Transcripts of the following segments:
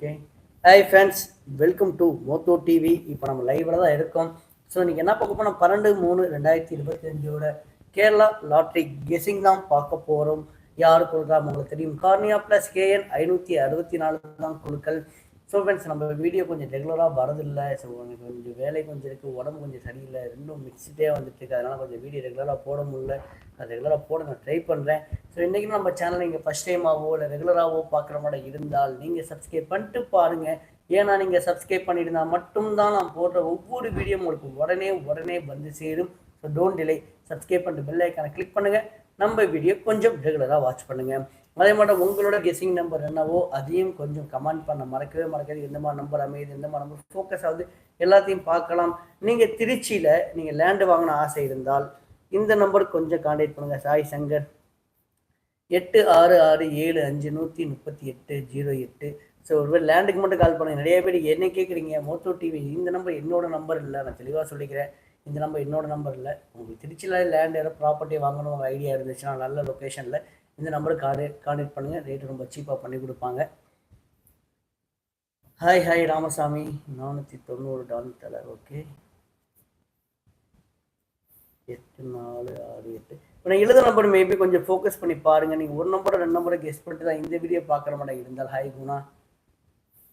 Okay hi friends welcome to Moto TV இப்போ நம்ம லைவில் தான் இருக்கோம். ஸோ நீங்கள் என்ன பார்க்க போனால் பன்னெண்டு மூணு ரெண்டாயிரத்தி இருபத்தஞ்சோட கேரளா லாட்ரி கெஸிங் தான் பார்க்க போகிறோம் யார் கொடுக்குறா உங்களுக்கு தெரியும்? கார்னியா ப்ளஸ் கேஎன் ஐநூற்றி அறுபத்தி நாலு தான் குழுக்கள். ஸோ ஃப்ரெண்ட்ஸ் நம்ம வீடியோ கொஞ்சம் ரெகுலராக வரதில்லை ஸோ எனக்கு கொஞ்சம் வேலை கொஞ்சம் இருக்குது உடம்பு கொஞ்சம் சரியில்லை ரெண்டும் மிக்சிட்டே வந்துட்டு இருக்கு. அதனால் கொஞ்சம் வீடியோ ரெகுலராக போட முடியல. நான் ரெகுலராக போட நான் ட்ரை பண்ணுறேன் ஸோ இன்றைக்கும் நம்ம சேனல் நீங்கள் ஃபஸ்ட் டைமாவோ இல்லை ரெகுலராகவோ பார்க்குற மாதிரி இருந்தால் நீங்கள் சப்ஸ்கிரைப் பண்ணிட்டு பாருங்கள் ஏன்னா நீங்கள் சப்ஸ்கிரைப் பண்ணியிருந்தா மட்டும்தான் நான் போடுற ஒவ்வொரு வீடியோ உங்களுக்கு உடனே உடனே வந்து சேரும். ஸோ டோன்ட் டிலே சப்ஸ்கிரைப் பண்ணிட்டு பெல் ஐக்கானை கிளிக் பண்ணுங்கள் நம்ம வீடியோ கொஞ்சம் ரெகுலராக வாட்ச் பண்ணுங்கள் அதே மாதிரி உங்களோட கெஸிங் நம்பர் என்னவோ அதையும் கொஞ்சம் கமெண்ட் பண்ண மறக்கவே மறக்காது எந்த மாதிரி நம்பர் அமையுது எந்த மாதிரி நம்பர் ஃபோக்கஸ் ஆகுது எல்லாத்தையும் பார்க்கலாம். நீங்கள் திருச்சியில் நீங்கள் லேண்டு வாங்கின ஆசை இருந்தால் இந்த நம்பருக்கு கொஞ்சம் காண்டாக்ட் பண்ணுங்கள் சாய் சங்கர். எட்டு ஆறு ஆறு ஏழு அஞ்சு நூற்றி முப்பத்தி எட்டு ஜீரோ எட்டு. ஸோ ஒருவேளை லேண்டுக்கு மட்டும் கால் பண்ணுங்கள் நிறைய பேர் என்ன கேட்குறீங்க மோட்டோ டிவி இந்த நம்பர் என்னோட நம்பர் இல்லை. நான் தெளிவாக சொல்லிக்கிறேன். இந்த நம்பர் என்னோட நம்பர் இல்லை. உங்களுக்கு திருச்சியில் லேண்ட் ஏதாவது ப்ராப்பர்ட்டி வாங்கணும் உங்கள் ஐடியா இருந்துச்சுன்னா நல்ல லொக்கேஷனில் இந்த நம்பருக்கு கார்டு காண்டாக்ட் பண்ணுங்கள் ரேட்டு ரொம்ப சீப்பாக பண்ணி கொடுப்பாங்க. Hi hi Ramasamy. நானூற்றி தொண்ணூறு டாலர். தலை ஓகே எட்டு நாலு ஆறு எட்டு. இப்போ நான் எழுத நம்பர் மேபி கொஞ்சம் ஃபோக்கஸ் பண்ணி பாருங்கள் நீங்கள் ஒரு நம்பரை ரெண்டு நம்பரை கெஸ் பண்ணிட்டு தான் இந்த வீடியோ பார்க்குற மாதிரி இருந்தால் ஹாய் குணா.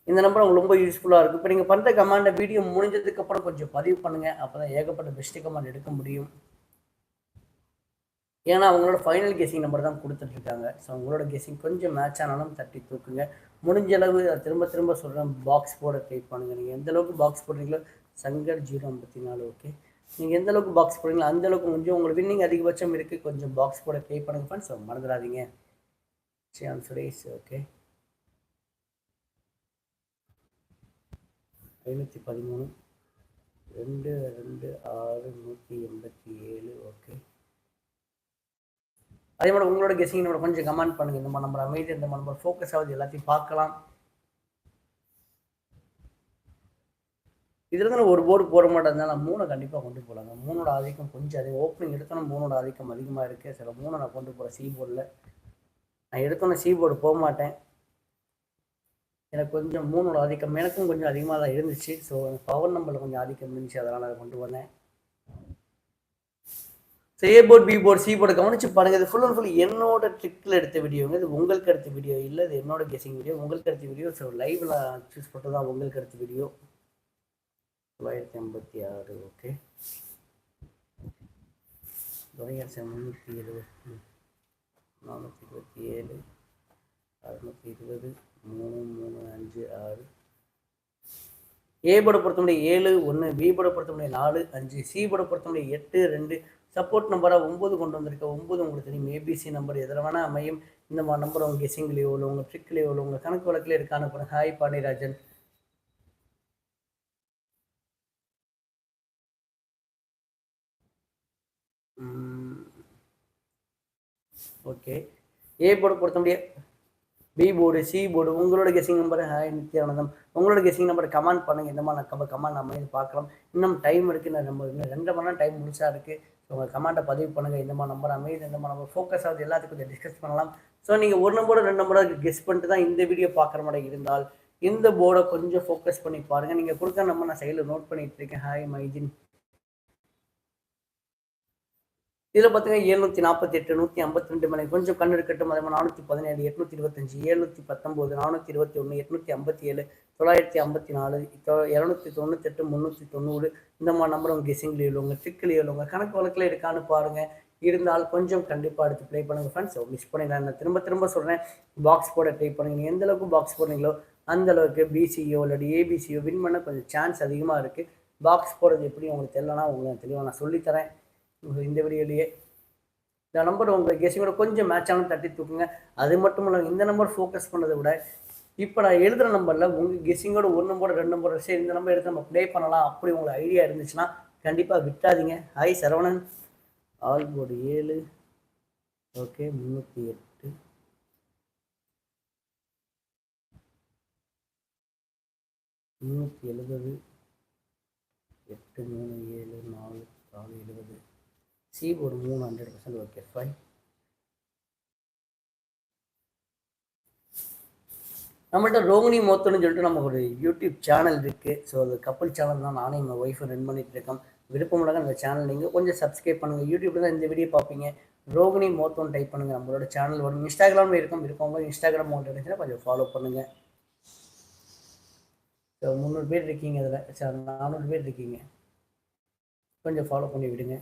இந்த நம்பர் உங்களுக்கு ரொம்ப யூஸ்ஃபுல்லாக இருக்கும். இப்போ நீங்கள் பண்ணுற கமாண்டை வீடியோ முடிஞ்சதுக்கப்புறம் கொஞ்சம் பதிவு பண்ணுங்கள் அப்போ தான் ஏகப்பட்ட பெஸ்ட்டு கமாண்ட் எடுக்க முடியும். ஏன்னா அவங்களோட ஃபைனல் கெஸிங் நம்பர் தான் கொடுத்துட்ருக்காங்க ஸோ அவங்களோட கெஸிங் கொஞ்சம் மேட்ச் ஆனாலும் தட்டி தூக்குங்க. முடிஞ்ச அளவு திரும்ப திரும்ப சொல்கிறேன் பாக்ஸ் போட ட்ரை பண்ணுங்கள் நீங்கள் எந்த அளவுக்கு பாக்ஸ் போடுறீங்களோ சங்கர் ஜீரோ ஐம்பத்தி நாலு ஓகே நீங்கள் எந்த அளவுக்கு பாக்ஸ் போடுறீங்களோ அந்த அளவுக்கு கொஞ்சம் உங்களுக்கு வின்னிங் அதிகபட்சம் இருக்குது கொஞ்சம் பாக்ஸ் போட பே பண்ணுங்க ஃப்ரெண்ட்ஸ் மறந்துடாதீங்க. சியான் சுரேஷ் ஓகே ஐநூற்றி பதிமூணு. ரெண்டு ரெண்டு ஆறு நூற்றி எண்பத்தி ஏழு ஓகே அதே மாதிரி உங்களோட கெஸிங் கொஞ்சம் கமெண்ட் பண்ணுங்கள் இந்த மாதிரி நம்பர் அமைதி இந்த மாதிரி நம்பர் ஃபோக்கஸ் ஆகுது எல்லாத்தையும் பார்க்கலாம். இதில் தானே ஒரு போர்டு போட மாட்டேன். மூணை கண்டிப்பாக கொண்டு போகலாங்க மூணோட ஆதிக்கம் கொஞ்சம் அதிகம். ஓப்பனிங் எடுத்தோன்னா மூணோட ஆதிக்கம் அதிகமாக இருக்குது சில மூணை நான் கொண்டு போகிறேன் சி போர்டில் நான் எடுத்தோன்னே சி போர்டு போக மாட்டேன். எனக்கு கொஞ்சம் மூணோட ஆதிக்கம் எனக்கும் கொஞ்சம் அதிகமாக தான் இருந்துச்சு. ஸோ பவர் நம்பரில் கொஞ்சம் ஆதிக்கம் இருந்துச்சு. அதனால் அதை கொண்டு வந்தேன். So A board B board C board கவனிச்சு பாருங்கள் இது ஃபுல் அண்ட் ஃபுல் என்னோட ட்ரிக்கில் எடுத்த வீடியோங்க இது உங்களுக்கு அடுத்த வீடியோ இல்லை இது என்னோட கெஸிங் வீடியோ உங்களுக்கு அடுத்த வீடியோ ஸோ லைவில் சூஸ் பண்ணுறது தான் உங்களுக்கு அடுத்த வீடியோ தொள்ளாயிரத்தி ஐம்பத்தி ஆறு ஓகே தொள்ளாயிரத்தி முந்நூற்றி இருபத்தி நானூற்றி இருபத்தி ஏழு அறுநூற்றி இருபது மூணு மூணு அஞ்சு ஆறு. ஏ பட பொறுத்த ஏழு ஒன்று பி பட பொறுத்த முடியும் நாலு அஞ்சு சி பட பொறுத்த முடியும் எட்டு ரெண்டு. சப்போர்ட் நம்பராக ஒம்பது கொண்டு வந்திருக்க ஒம்பது உங்களுக்கு தெரியும். ஏபிசி நம்பர் எதில் வேணால் அமையும். இந்த மாதிரி நம்பர் உங்கள் கெசிங்லேயோ இல்லை உங்கள் ட்ரிக்லேயோ இல்லை உங்கள் கணக்கு வழக்கில் இருக்கான hi Pandiyarajan. Okay. A board பொறுத்த முடியாது பி போர்டு சி போர்டு உங்களோட கெஸிங் நம்பர் ஹாய் நித்யானந்தம் உங்களோட கெஸிங் நம்பர் கமெண்ட் பண்ணுங்கள் இந்த மாதிரி நான் கமெண்ட் நம்ம இது பார்க்கலாம். இன்னும் டைம் இருக்குது நான் நம்ம இன்னும் ரெண்டு மணி நேரம் டைம் முடிச்சா இருக்குது ஸோ உங்கள் கமெண்ட்டை பதிவு பண்ணுங்கள் இந்த மாதிரி நம்பர் அமையுது. இந்த மாதிரி நம்பர் ஃபோக்கஸ் ஆகுது. எல்லாத்துக்கும் கொஞ்சம் டிஸ்கஸ் பண்ணலாம். ஸோ நீங்கள் ஒரு நம்பரோட ரெண்டு நம்பரோட கெஸ் பண்ணிட்டு தான் இந்த வீடியோ பார்க்குற மாதிரி இருந்தால் இந்த போர்டை கொஞ்சம் ஃபோக்கஸ் பண்ணி பாருங்கள் நீங்கள் கொடுக்க நம்ம நான் சைடில் நோட் பண்ணிகிட்டு இருக்கேன். ஹாய் மைஜின் இதில் பார்த்தீங்கன்னா எழுநூற்றி நாற்பத்தி எட்டு நூற்றி ஐம்பத்தி ரெண்டு மணி கொஞ்சம் கண்ணு இருக்கட்டும். அதே மாதிரி நானூற்றி பதினேழு எட்நூற்றி இருபத்தஞ்சி எழுநூற்றி பத்தொம்போது நானூற்றி இருபத்தி ஒன்று எட்நூற்றி ஐம்பத்தி ஏழு தொள்ளாயிரத்தி ஐம்பத்தி நாலு இரநூத்தி தொண்ணூத்தெட்டு முந்நூற்றி தொண்ணூறு. இந்த மாதிரி நம்பர் உங்கள் கெஸிங்லேயே எழுவங்க ட்ரிக்கில் எழுவங்க கணக்கு வழக்கில் இருக்கான்னு பாருங்கள் இருந்தால் கொஞ்சம் கண்டிப்பாக எடுத்து ப்ளே பண்ணுங்கள் ஃப்ரெண்ட்ஸ் மிஸ் பண்ணிடலாம். நான் திரும்ப திரும்ப சொல்கிறேன் பாக்ஸ் போட ட்ரை பண்ணுங்க. எந்த அளவுக்கு பாக்ஸ் போடுறீங்களோ அந்த அளவுக்கு பிசிஓ e, இல்லாட்டி ஏபிசிஓ வின் e, பண்ண கொஞ்சம் சான்ஸ் அதிகமாக இருக்குது பாக்ஸ் போடுறது எப்படி உங்களுக்கு தெரியலனா உங்களுக்கு தெளிவாக நான் சொல்லித்தரேன். இந்த வீடியோலேயே. இந்த நம்பர் உங்கள் கெஸிங்கோட கொஞ்சம் மேட்ச் ஆகணும் தட்டி தூக்குங்க. அது மட்டும் இல்லாமல் இந்த நம்பர் ஃபோக்கஸ் பண்ணதை விட இப்போ நான் எழுதுகிற நம்பரில் உங்கள் கெஸ்ஸிங்கோட ஒரு நம்பரோட ரெண்டு நம்பர் சரி இந்த நம்பர் எடுத்து நம்ம ப்ளே பண்ணலாம் அப்படி உங்களுக்கு ஐடியா இருந்துச்சுன்னா கண்டிப்பாக விட்டாதீங்க. ஹாய் சரவணன். ஆல் போர்டு ஏழு. ஓகே முந்நூற்றி எட்டு. முந்நூற்றி எழுபது. எட்டு மூணு ஏழு நாலு நாலு எழுபது. சி ஒரு மூணு ஹண்ட்ரட் பர்சன்ட் ஓகே ஃபைன் நம்மள்ட்ட ரோகிணி மோத்தன்னு சொல்லிட்டு நமக்கு ஒரு யூடியூப் சேனல் இருக்குது ஸோ அது கப்பல் சேனல் தான் நானும் எங்கள் ஒய்ஃபை ரன் பண்ணிகிட்டு இருக்கோம். விருப்பமுள்ள அந்த சேனல் நீங்கள் கொஞ்சம் சப்ஸ்கிரைப் பண்ணுங்கள் யூடியூப்ல தான் இந்த வீடியோ பார்ப்பீங்க. ரோகிணி மோத்தோன்னு டைப் பண்ணுங்கள் நம்மளோட சேனல் வரும். இன்ஸ்டாகிராமில் இருக்கும். விருப்பம் இன்ஸ்டாகிராம் அக்கௌண்ட் இருந்துச்சுன்னா கொஞ்சம் ஃபாலோ பண்ணுங்கள் ஸோ முந்நூறு பேர் இருக்கீங்க அதில் சார் நானூறு பேர் இருக்கீங்க. கொஞ்சம் ஃபாலோ பண்ணி விடுங்க.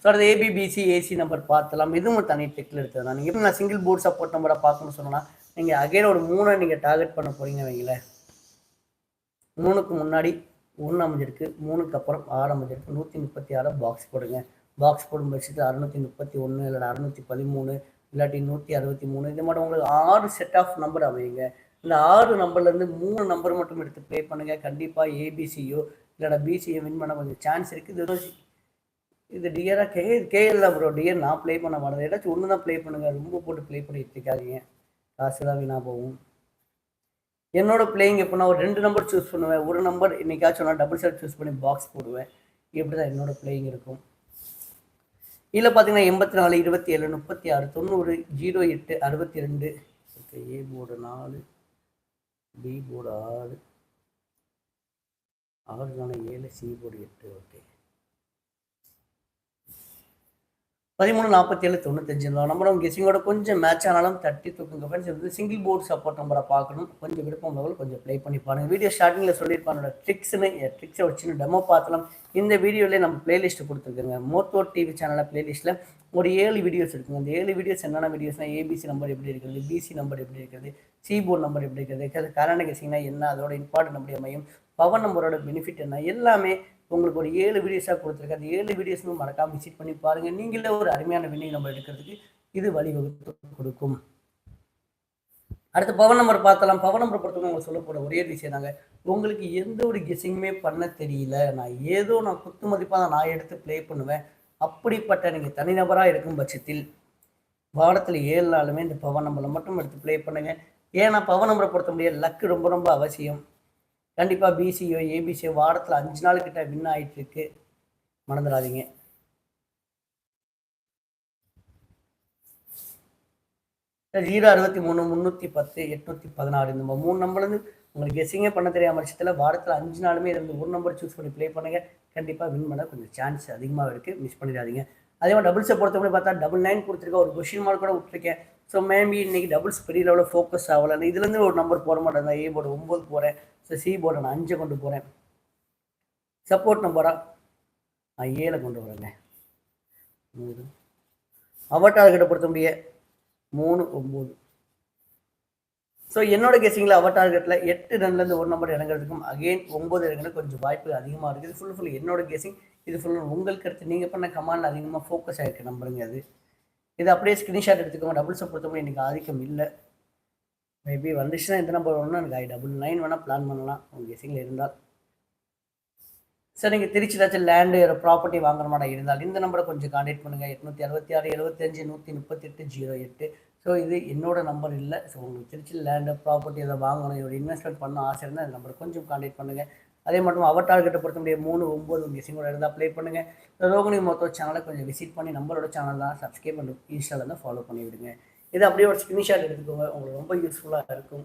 ஸோ அது ஏபிபிசி ஏசி நம்பர் பார்த்தலாம். இதுவும் ஒரு தனி டெக்கில் எடுத்தது நான் நீங்கள் எப்படி நான் சிங்கிள் போர்ட் சப்போர்ட் நம்பரை பார்க்கணும்னு சொன்னால் நீங்கள் அகைன் ஒரு மூணை நீங்கள் டார்கெட் பண்ண போகிறீங்க வைங்களேன். மூணுக்கு முன்னாடி ஒன்று அமைஞ்சிருக்கு மூணுக்கு அப்புறம் ஆறு அமைஞ்சிருக்கு. நூற்றி முப்பத்தி ஆறு பாக்ஸ் போடுங்க. பாக்ஸ் போடும் பட்சத்தில் அறுநூற்றி முப்பத்தி ஒன்று இல்லை அறுநூற்றி பதிமூணு இல்லாட்டி நூற்றி அறுபத்தி மூணு. இது மாதிரி உங்களுக்கு ஆறு செட் ஆஃப் நம்பர் அமையுங்க. இந்த ஆறு நம்பர்லேருந்து மூணு நம்பர் மட்டும் எடுத்து ப்ளே பண்ணுங்கள் கண்டிப்பாக ஏபிசியோ இல்லைனா பிசியோ வின் பண்ண கொஞ்சம் சான்ஸ் இருக்குது இது இது டியராக கே கேஎல்ல ப்ரோ டியர் நான் ப்ளே பண்ண மாட்டேன். ஏதாச்சும் ஒன்று தான் ப்ளே பண்ணுங்கள் ரொம்ப போட்டு ப்ளே பண்ணிட்டு இருக்காதீங்க. காசு தான் வீணாக போகும். என்னோட பிளேயிங் எப்படின்னா ஒரு ரெண்டு நம்பர் சூஸ் பண்ணுவேன். ஒரு நம்பர் இன்றைக்காச்சும் நான் டபுள் செட் சூஸ் பண்ணி பாக்ஸ் போடுவேன். இப்படி தான் என்னோட பிளேயிங் இருக்கும். இதில் பார்த்தீங்கன்னா எண்பத்தி நாலு இருபத்தி ஏழு முப்பத்தி ஆறு தொண்ணூறு ஜீரோ எட்டு அறுபத்தி ரெண்டு ஓகே ஏ போர்டு நாலு பி போர்டு ஆறு. ஆறு நாலு ஏழு சி போர்டு எட்டு. ஓகே பதிமூணு நாற்பத்தி ஏழு தொண்ணூத்தஞ்சு நம்மளும் கெஸிங்கோட கொஞ்சம் மேட்ச் ஆனாலும் தட்டி தூக்குங்க ஃப்ரெண்ட்ஸ் வந்து சிங்கிள் போர்ட் சப்போர்ட் நம்பரை பார்க்கணும். கொஞ்சம் விருப்பம் லெவல் கொஞ்சம் ப்ளே பண்ணி பாருங்கள் வீடியோ ஸ்டார்டிங்கில் சொல்லியிருப்பானோட ட்ரிக்ஸ்னு ட்ரிக்ஸை வச்சுன்னு டெமோ பார்த்தலாம் இந்த வீடியோலேயே நம்ம பிளேலிஸ்ட் கொடுத்துருக்குங்க. மோத்தோ டிவி சேனலில் பிளேலிஸ்ட்டில் ஒரு ஏழு வீடியோஸ் இருக்குங்க. அந்த ஏழு வீடியோஸ் என்னென்ன வீடியோஸ்னால் ஏபிசி நம்பர் எப்படி இருக்கிறது பிசி நம்பர் எப்படி இருக்கிறது சிபோர்ட் நம்பர் எப்படி இருக்கிறது கரண்ட் கெஸிங்னா என்ன அதோட இம்பார்ட்டன் எப்படி அமையும் பவர் நம்பரோட பெனிஃபிட் என்ன எல்லாமே உங்களுக்கு ஒரு ஏழு வீடியோஸாக கொடுத்துருக்கேன். அந்த ஏழு வீடியோஸும் மறக்காமல் விசிட் பண்ணி பாருங்கள் நீங்களே ஒரு அருமையான வின்னிங் நம்ம எடுக்கிறதுக்கு இது வழிவகுத்து கொடுக்கும். அடுத்து பவர் நம்பர் பார்த்தலாம். பவர் நம்பர் பொறுத்தவரை உங்களுக்கு சொல்லக்கூட ஒரே விஷயம் தாங்க உங்களுக்கு எந்த ஒரு கெஸிங்குமே பண்ண தெரியல. நான் ஏதோ நான் குத்து மதிப்பாக தான் நான் எடுத்து ப்ளே பண்ணுவேன். அப்படிப்பட்ட நீங்கள் தனிநபராக இருக்கும் பட்சத்தில் வாரத்தில் ஏழு நாளுமே இந்த பவர் நம்பரில் மட்டும் எடுத்து ப்ளே பண்ணுங்கள் ஏன்னா பவர் நம்பரை பொறுத்த முடியாது லக்கு ரொம்ப ரொம்ப அவசியம். கண்டிப்பாக பிசிஓ ஏபிசிஓ வாரத்தில் அஞ்சு நாள் கிட்ட வின் ஆகிட்டு இருக்கு. மறந்துடாதீங்க. ஜீரோ அறுபத்தி மூணு முந்நூற்றி பத்து எட்நூற்றி பதினாறு இந்த மூணு நம்பர்லேருந்து உங்களுக்கு கெஸிங்கே பண்ண தெரியாம பட்சத்தில் வாரத்தில் அஞ்சு நாளுமே இருந்து ஒரு நம்பர் சூஸ் பண்ணி ப்ளே பண்ணுங்க. கண்டிப்பாக வின் பண்ண கொஞ்சம் சான்ஸ் அதிகமாக இருக்குது மிஸ் பண்ணிடாதீங்க. அதே மாதிரி டபுள்ஸை பொறுத்தவரை பார்த்தா டபுள் நைன் கொடுத்துருக்கேன் ஒரு கொஷின் மார்க் கூட விட்டுருக்கேன். ஸோ மேபி இன்னைக்கு டபுள்ஸ் பெரிய லெவலில் ஃபோக்கஸ் ஆகலை. இதுலேருந்து ஒரு நம்பர் போட மாட்டேன். ஏ போர்டு ஒம்பது போகிறேன் ஸோ சி போர்டை நான் அஞ்சை கொண்டு போகிறேன் சப்போர்ட் நம்பராக நான் ஏழை கொண்டு வரேங்க. அவட்டார் அவட்டார்கிட்ட பொறுத்த முடிய மூணு ஒம்பது ஸோ என்னோட கெஸிங்கில் அவர் டார்கெட்டில் எட்டு ரன்லேருந்து ஒரு நம்பர் இறங்குறதுக்கும் அகெயின் ஒம்பது இறங்குறது கொஞ்சம் வாய்ப்பு அதிகமாக இருக்குது. ஃபுல் ஃபுல் என்னோட கேசிங் இது ஃபுல் உங்களுக்கு அடுத்து நீங்கள் பண்ண கமாண்டில் அதிகமாக ஃபோக்கஸ் ஆகிருக்கு நம்பருங்க அது. இது அப்படியே ஸ்க்ரீன்ஷாட் எடுத்துக்கோங்க. டபுள்ஸை பொறுத்தவரை எனக்கு ஆதிக்கம் இல்லை. மேபி வந்துச்சுன்னா எந்த நம்பர் வரணும்னா எனக்கு ஐ டபுள் நைன் வேணால் பிளான் பண்ணலாம். உங்கள் கெஸிங்கில் இருந்தால். சார் நீங்கள் திருச்சி ஏதாச்சும் லேண்டு ப்ராப்பர்ட்டி வாங்குற மாதிரி இருந்தால் இந்த நம்பரை கொஞ்சம் காண்டாக்ட் பண்ணுங்கள் எட்நூற்றி அறுபத்தி ஆறு எழுபத்தஞ்சு நூற்றி முப்பத்தெட்டு ஜீரோ எட்டு. ஸோ இது என்னோட நம்பர் இல்லை. ஸோ உங்களுக்கு திருச்சியில் லேண்டு ப்ராப்பர்ட்டி அதை வாங்கணும் இதோட இன்வெஸ்ட்மெண்ட் பண்ண ஆசை இருந்தால் இந்த நம்பர் கொஞ்சம் காண்டாக்ட் பண்ணுங்கள் அதே மட்டும் அவர் டார்கெட்டை பொறுத்த முடியும் மூணு ஒம்பது உங்கள் கெஸிங்கோட இருந்தால் அப்ளை பண்ணுங்கள் ரோகிணி மொத்தம் சேனலை கொஞ்சம் விசிட் பண்ணி நம்மளோட சேனல் தான் சப்ஸ்கிரைப் பண்ணி இன்ஸ்டாவில் தான் ஃபாலோ பண்ணி விடுங்க. இது அப்படியே ஒரு ஸ்க்ரீன்ஷாட் எடுத்துக்கோங்க. உங்களுக்கு ரொம்ப யூஸ்ஃபுல்லாக இருக்கும்.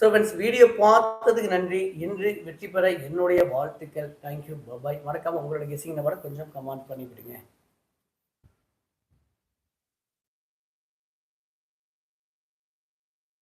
ஸோ ஃப்ரெண்ட்ஸ் வீடியோ பார்த்ததுக்கு நன்றி. இன்று வெற்றி பெற என்னுடைய வாழ்த்துக்கள். தேங்க்யூ பாய் மறக்காமல் உங்களோட கெஸிங் நம்பரை கொஞ்சம் கமெண்ட் பண்ணிவிடுங்க